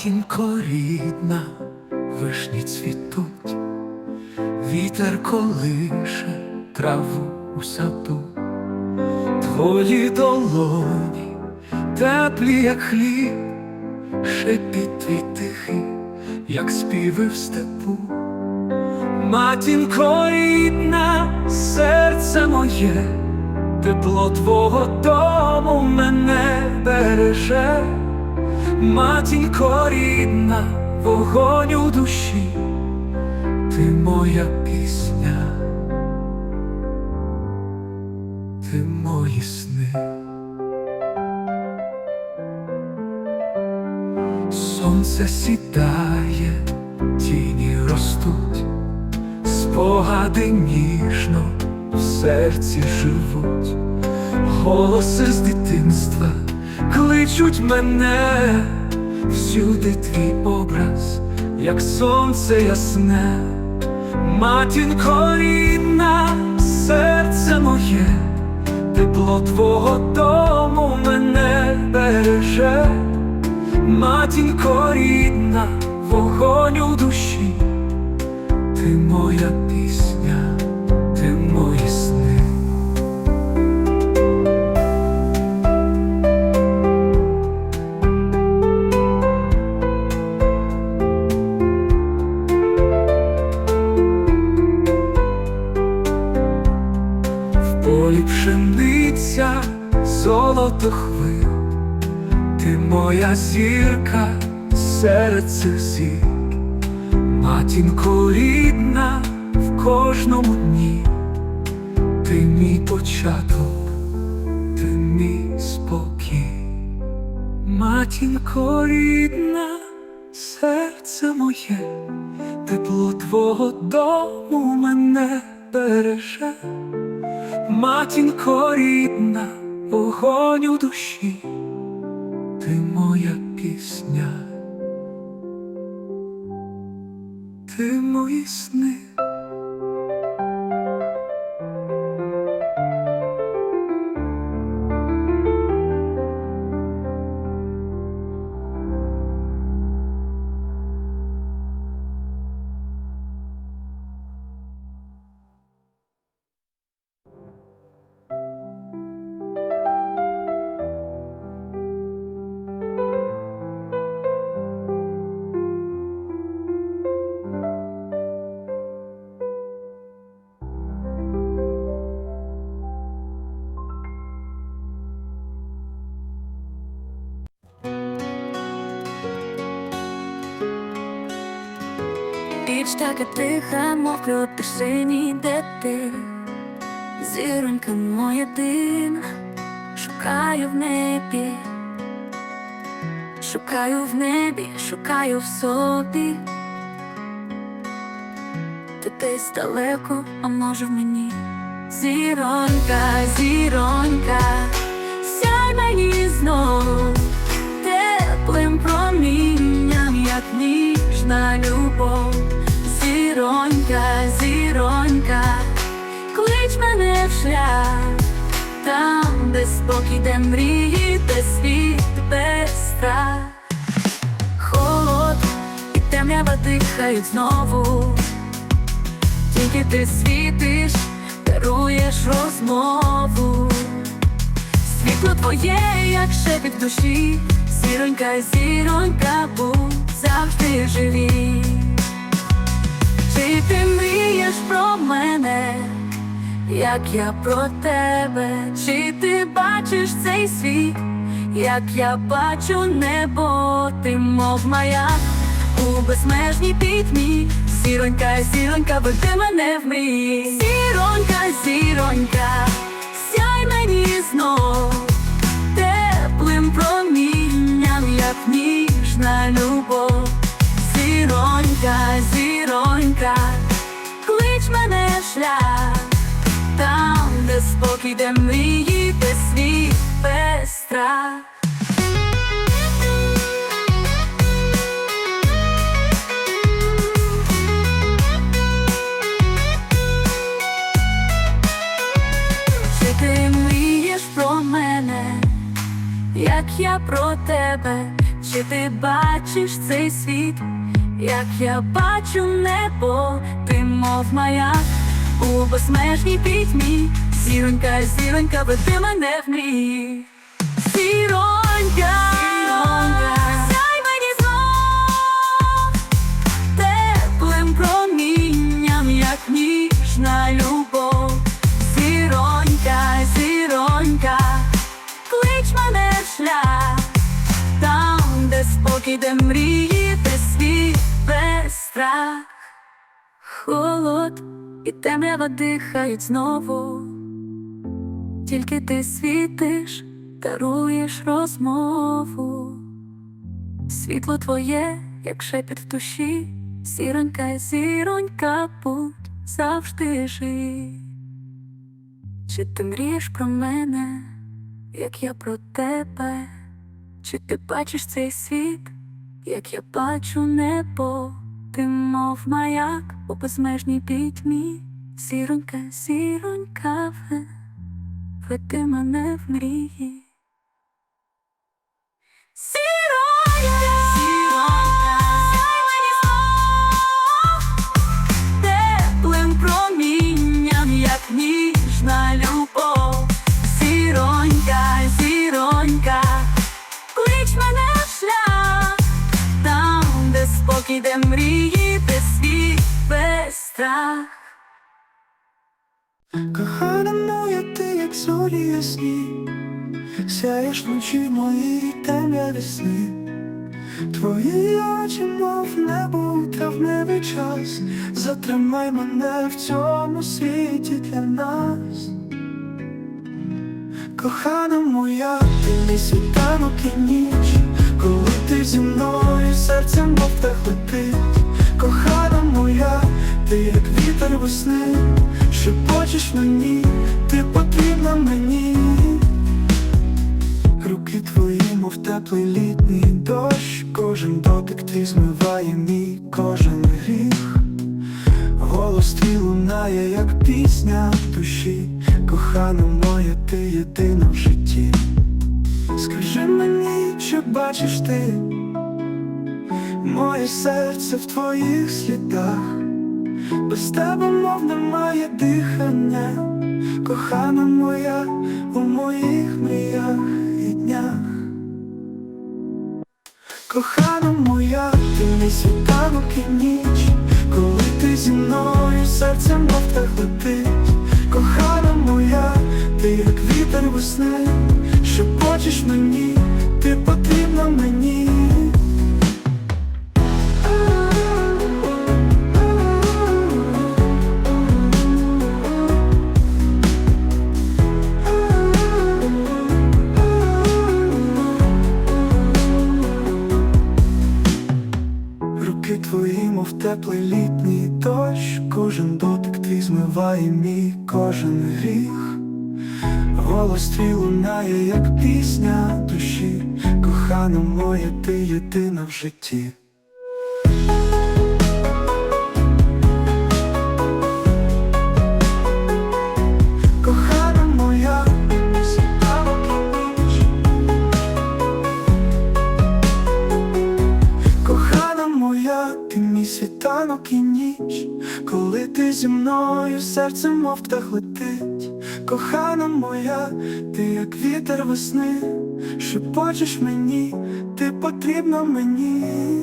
Матінко рідна, вишні цвітуть, вітер колише траву у саду, твої долоні, теплі, як хліб, шепіт твій тихий, як співи в степу. Матінко рідна, серце моє, тепло твого дому мене береже. Матінко рідна, вогонь у душі, ти моя пісня, ти мої сни. Сонце сідає, тіні ростуть, спогади ніжно в серці живуть, голоси з дитинства кличуть мене, всюди твій образ, як сонце ясне, матінко рідна, серце моє, тепло твого дому мене береже. Матінко рідна, вогонь у душі, ти моя пісня, пшениця, золото хвиль. Ти моя зірка серед цих зір, матінко рідна в кожному дні, ти мій початок, ти мій спокій, матінко рідна, серце моє, тепло твого дому мене береже, матінко рідна, вогонь у душі ти моя пісня, ти мої сни. Ніч така тиха, мов в тишині, де ти Зіронька моя дина, шукаю в небі, шукаю в небі, шукаю в собі. Ти десь далеко, а може в мені Зіронька, зіронька, сяй мені знов теплим промінням, як ніжна любов. Зіронька, зіронька, клич мене в шлях, там, де спокій, де мрії, де світ без страх. Холод і темрява дихають знову. Тільки ти світиш, даруєш розмову. Світло твоє, як шепіт душі, зіронька, зіронька, будь завжди живі. Чи ти мрієш про мене, як я про тебе? Чи ти бачиш цей світ, як я бачу небо, ти мов маяк у безмежній пітьмі, зіронька, зіронька, веди мене в мрії. Зіронька, зіронька, сяй мені знов мрії, де світ без страх. Чи ти мрієш про мене, як я про тебе? Чи ти бачиш цей світ, як я бачу небо, ти мов маяк у безмежній пітьмі, зіронька, зіронька, веди мене в мрії. Зіронька, сяй мені знов теплим промінням, як ніжна любов. Зіронька, зіронька, клич мене в шлях, там, де спокій, де мрії, де світ без страх. Холод і темрява дихають знову. Тільки ти світиш, даруєш розмову. Світло твоє, як шепіт в душі, зіронька, зіронька, будь завжди жи. Чи ти мрієш про мене, як я про тебе? Чи ти бачиш цей світ, як я бачу небо? Ти мов маяк у безмежній пітьмі, зіронька, зіронька, ве- веди мене в мрії. Зіронька, зіронька, сяй мені знов теплим промінням, як ніжна любов. Зіронька, зіронька, клич мене в шлях, там, де спокій, мрії, де світ без страх. Кохана зорі ясні, сяєш вночі моїй темряві сни. Твої очі, мов небо у травневий час. Затримай мене в цьому світі для нас. Кохана моя, ти мій світанок і ніч, коли ти зі мною серцем мов летить. Кохана моя, ти як вітер весни, шепочеш мені, мені. Руки твої, мов теплий літній дощ, кожен дотик твій змиває мій кожен гріх. Голос твій лунає, як пісня в душі, кохана моя, ти єдина в житті. Скажи мені, чи бачиш ти моє серце в твоїх слідах, без тебе, мов немає дихання, кохана моя у моїх мріях і днях. Кохана моя, ти мій світанок і ніч, коли ти зі мною серцем мов летить. Кохана моя, ти як вітер весни, шепочеш мені, ти потрібна мені. Теплий літній дощ, кожен дотик твій змиває мій кожен гріх. Голос твій лунає, як пісня душі, кохана моя, ти єдина в житті. Світанок і ніч, коли ти зі мною серцем мов птах летить. Кохана моя, ти як вітер весни, шепочеш мені, ти потрібна мені.